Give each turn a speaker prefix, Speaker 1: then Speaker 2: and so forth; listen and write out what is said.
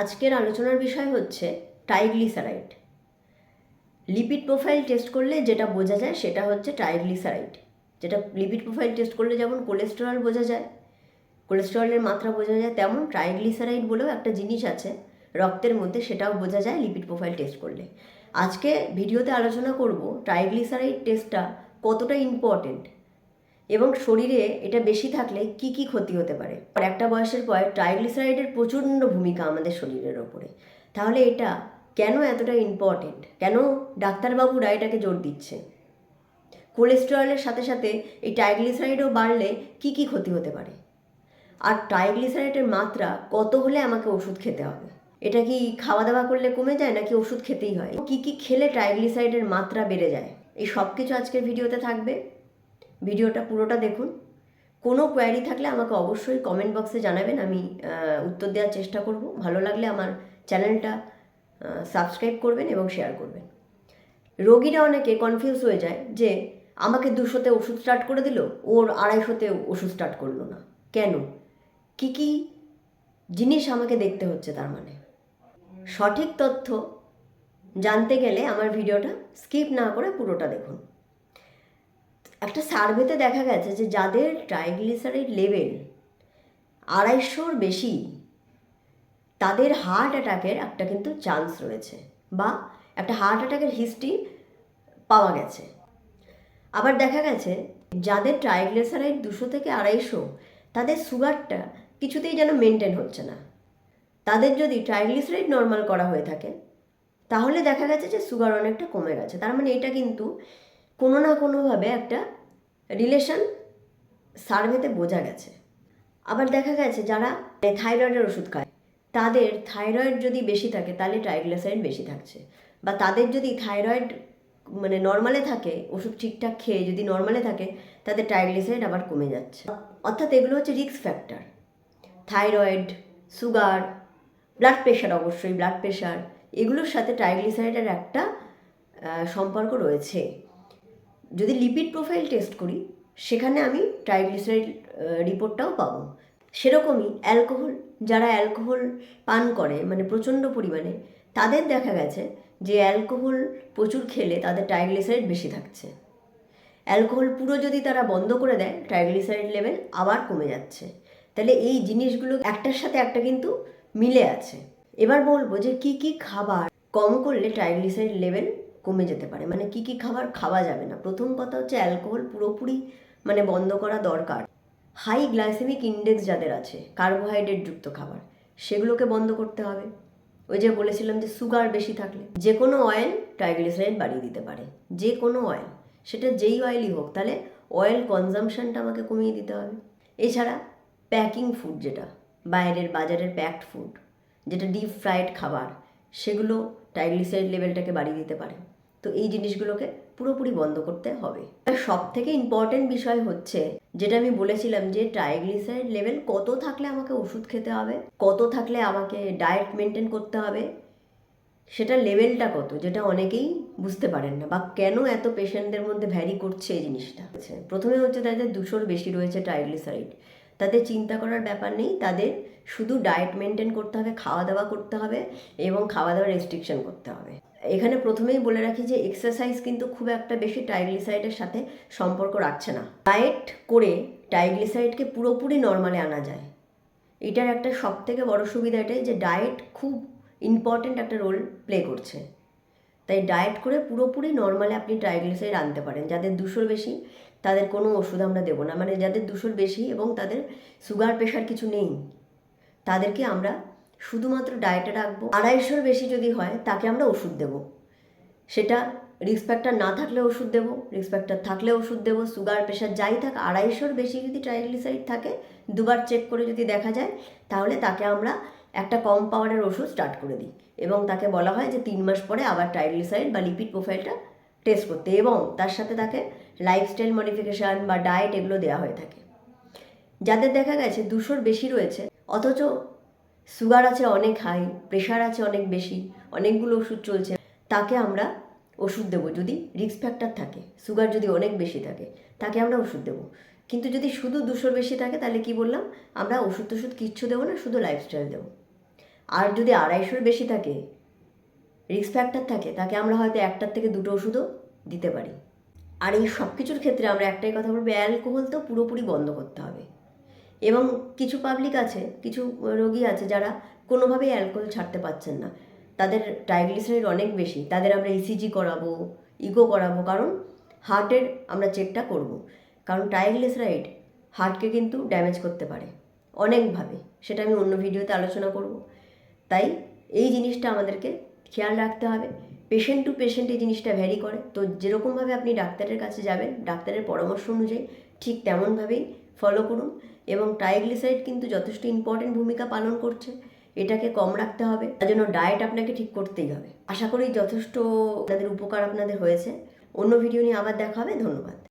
Speaker 1: আজকের আলোচনার বিষয় হচ্ছে ট্রাইগ্লিসারাইড। লিপিড প্রোফাইল টেস্ট করলে যেটা বোঝা যায় সেটা হচ্ছে ট্রাইগ্লিসারাইড। যেটা লিপিড প্রোফাইল টেস্ট করলে যেমন কোলেস্টেরল বোঝা যায়, কোলেস্টেরলের মাত্রা বোঝা যায়, তেমন ট্রাইগ্লিসারাইড বলেও একটা জিনিস আছে, রক্তের মধ্যে সেটাও বোঝা যায় লিপিড প্রোফাইল টেস্ট করলে। আজকে ভিডিওতে আলোচনা করব ট্রাইগ্লিসারাইড টেস্টটা কতটা ইম্পর্টেন্ট এবং শরীরে এটা বেশি থাকলে কি কি ক্ষতি হতে পারে? আর একটা বয়সের পর ট্রাইগ্লিসারাইডের প্রচণ্ড ভূমিকা আমাদের শরীরের ওপরে। তাহলে এটা কেন এতটা ইম্পর্টেন্ট কেন ডাক্তারবাবুরা এটাকে জোর দিচ্ছে? কোলেস্টেরলের সাথে সাথে এই ট্রাইগ্লিসারাইডও বাড়লে কি কি ক্ষতি হতে পারে? আর ট্রাইগ্লিসারাইডের মাত্রা কত হলে আমাকে ওষুধ খেতে হবে? এটা কি খাওয়া দাওয়া করলে কমে যায় নাকি ওষুধ খেতেই হয়? কি কি খেলে ট্রাইগ্লিসারাইডের মাত্রা বেড়ে যায়? এই সব কিছু আজকের ভিডিওতে থাকবে। ভিডিওটা পুরোটা দেখুন। কোনো কোয়ারি থাকলে আমাকে অবশ্যই কমেন্ট বক্সে জানাবেন, আমি উত্তর দেওয়ার চেষ্টা করব। ভালো লাগলে আমার চ্যানেলটা সাবস্ক্রাইব করবেন এবং শেয়ার করবেন। রোগীরা অনেকে কনফিউজ হয়ে যায় যে, আমাকে দুশোতে ওষুধ স্টার্ট করে দিল, ওর আড়াইশোতে ওষুধ স্টার্ট করল না। কেন? কি কি জিনিস আমাকে দেখতে হচ্ছে তার মানে? সঠিক তথ্য জানতে গেলে আমার ভিডিওটা স্কিপ না করে পুরোটা দেখুন। একটা সার্ভেতে দেখা গেছে যে যাদের ট্রাইগ্লিসারাইড লেভেল আড়াইশোর বেশি, তাদের হার্ট অ্যাটাকের একটা কিন্তু চান্স রয়েছে বা একটা হার্ট অ্যাটাকের হিস্ট্রি পাওয়া গেছে। আবার দেখা গেছে যাদের ট্রাইগ্লিসারাইড দুশো থেকে আড়াইশো, তাদের সুগারটা কিছুতেই যেন মেনটেন হচ্ছে না। তাদের যদি ট্রাইগ্লিসারাইড নর্মাল করা হয়ে থাকে, তাহলে দেখা গেছে যে সুগার অনেকটা কমে গেছে। তার মানে এটা কিন্তু কোনো না কোনোভাবে একটা রিলেশন সার্ভেতে বোঝা গেছে। আবার দেখা গেছে যারা থাইরয়েডের ওষুধ খায়, তাদের থাইরয়েড যদি বেশি থাকে, তাহলে ট্রাইগ্লিসারাইড বেশি থাকছে। বা তাদের যদি থাইরয়েড মানে নর্মালে থাকে, ওষুধ ঠিকঠাক খেয়ে যদি নর্মালে থাকে, তাদের ট্রাইগ্লিসারাইড আবার কমে যাচ্ছে। অর্থাৎ এগুলো হচ্ছে risk factor thyroid sugar blood pressure অবশ্যই ব্লাড প্রেশার এগুলোর সাথে ট্রাইগ্লিসারাইডের একটা সম্পর্ক রয়েছে। যদি লিপিড প্রোফাইল টেস্ট করি, সেখানে আমি ট্রাইগ্লিসারাইড রিপোর্টটাও পাবো। সেরকমই অ্যালকোহল যারা অ্যালকোহল পান করে মানে প্রচণ্ড পরিমাণে, তাদের দেখা গেছে যে অ্যালকোহল প্রচুর খেলে তাদের ট্রাইগ্লিসারাইড বেশি থাকছে। অ্যালকোহল পুরো যদি তারা বন্ধ করে দেয় ট্রাইগ্লিসারাইড লেভেল আবার কমে যাচ্ছে। তাহলে এই জিনিসগুলো একটার সাথে একটা কিন্তু মিলে আছে। এবার বলব যে কি কি খাবার কম করলে ট্রাইগ্লিসারাইড লেভেল কমে যেতে পারে। মানে কি কি খাবার খাওয়া যাবে না। প্রথম কথা হচ্ছে অ্যালকোহল পুরোপুরি মানে বন্ধ করা দরকার। হাই গ্লাইসেমিক ইন্ডেক্স যাদের আছে কার্বোহাইড্রেটযুক্ত খাবার, সেগুলোকে বন্ধ করতে হবে। ওই যে বলেছিলাম যে সুগার বেশি থাকলে, যে কোনো অয়েল ট্রাইগ্লিসারাইড বাড়িয়ে দিতে পারে। যে কোনো অয়েল, সেটা যেই অয়েলই হোক, তাহলে অয়েল কনজামশনটা আমাকে কমিয়ে দিতে হবে। এছাড়া প্যাকিং ফুড যেটা, বাইরের বাজারের প্যাকড ফুড, যেটা ডিপ ফ্রাইড খাবার, সেগুলো ট্রাইগ্লিসারাইড লেভেলটাকে বাড়িয়ে দিতে পারে। তো এই জিনিসগুলোকে পুরোপুরি বন্ধ করতে হবে। সব থেকে ইম্পর্টেন্ট বিষয় হচ্ছে যেটা আমি বলেছিলাম যে ট্রাইগ্লিসারাইড লেভেল কত থাকলে আমাকে ওষুধ খেতে হবে কত থাকলে আমাকে ডায়েট মেনটেন করতে হবে সেটা লেভেলটা কত যেটা অনেকেই বুঝতে পারেন না বা কেন এত পেশেন্টদের মধ্যে ভ্যারি করছে এই জিনিসটা। আচ্ছা, প্রথমে হচ্ছে তাদের দুশোর বেশি রয়েছে ট্রাইগ্লিসারাইড তাদের চিন্তা করার ব্যাপার নেই, তাদের শুধু ডায়েট মেনটেন করতে হবে খাওয়া দাওয়া করতে হবে এবং খাওয়া দাওয়া রেস্ট্রিকশন করতে হবে। এখানে প্রথমেই বলে রাখি যে এক্সারসাইজ কিন্তু খুব একটা বেশি ট্রাইগ্লিসারাইডের সাথে সম্পর্ক রাখছে না। ডায়েট করে ট্রাইগ্লিসারাইডকে পুরোপুরি নর্মালে আনা যায়। এটার একটা সব থেকে বড় সুবিধা এটাই যে ডায়েট খুব ইম্পর্ট্যান্ট একটা রোল প্লে করছে। তাই ডায়েট করে পুরোপুরি নর্মালে আপনি ট্রাইগ্লিসারাইড আনতে পারেন, যাদের দুশোর বেশি তাদের কোনো ওষুধ আমরা দেবো না। মানে যাদের দুশোর বেশি এবং তাদের সুগার প্রেশার কিছু নেই, তাদেরকে আমরা শুধুমাত্র ডায়েটে রাখব। আড়াইশোর বেশি যদি হয়, তাকে আমরা ওষুধ দেবো। সেটা রিস্ক না থাকলে ওষুধ দেবো রিস্ক থাকলে ওষুধ দেবো সুগার প্রেশার যাই থাক, আড়াইশোর বেশি যদি ট্রাইগ্লিসারাইড থাকে, দুবার চেক করে যদি দেখা যায়, তাহলে তাকে আমরা একটা কম পাওয়ারের ওষুধ স্টার্ট করে দিই। এবং তাকে বলা হয় যে তিন মাস পরে আবার ট্রাইগ্লিসারাইড বা লিপিড প্রোফাইলটা টেস্ট করতে এবং তার সাথে তাকে লাইফস্টাইল মডিফিকেশান বা ডায়েট এগুলো দেওয়া হয়ে থাকে। যাদের দেখা গেছে দুশোর বেশি রয়েছে, অথচ সুগার আছে অনেক হাই প্রেশার আছে অনেক বেশি, অনেকগুলো ওষুধ চলছে, তাকে আমরা ওষুধ দেবো যদি রিস্ক ফ্যাক্টর থাকে সুগার যদি অনেক বেশি থাকে, তাকে আমরা ওষুধ দেবো। কিন্তু যদি শুধু দুশোর বেশি থাকে, তাহলে কি বললাম? আমরা ওষুধ টষুধ কিচ্ছু দেবো না, শুধু লাইফস্টাইল দেবো। আর যদি আড়াইশোর বেশি থাকে রিস্ক ফ্যাক্টর থাকে, তাকে আমরা হয়তো একটার থেকে দুটো ওষুধও দিতে পারি। আর এই সব কিছুর ক্ষেত্রে আমরা একটাই কথা বলব অ্যালকোহল তো পুরোপুরি বন্ধ করতে হবে। এবং কিছু পাবলিক আছে, কিছু রোগী আছে যারা কোনোভাবেই অ্যালকোহল ছাড়তে পারছেন না। তাদের ট্রাইগ্লিসারাইড অনেক বেশি, তাদের আমরা ইসিজি করাবো ইগো করাবো, কারণ হার্টের আমরা চেকটা করব। কারণ ট্রাইগ্লিসারাইড হার্টকে কিন্তু ড্যামেজ করতে পারে, অনেকভাবে। সেটা আমি অন্য ভিডিওতে আলোচনা করব। তাই এই জিনিসটা আমাদেরকে খেয়াল রাখতে হবে। পেশেন্ট টু পেশেন্ট এই জিনিসটা ভ্যারি করে। তো যেরকমভাবে আপনি ডাক্তারের কাছে যাবেন, ডাক্তারের পরামর্শ অনুযায়ী ঠিক তেমনভাবেই ফলো করুন এবং ট্রাইগ্লিসারাইড কিন্তু যথেষ্ট ইম্পর্টেন্ট ভূমিকা পালন করছে। এটাকে কম রাখতে হবে। তার জন্য ডায়েট আপনাকে ঠিক করতেই হবে। আশা করি যথেষ্ট তাদের উপকার আপনাদের হয়েছে। অন্য ভিডিও নিয়ে আবার দেখা হবে। ধন্যবাদ।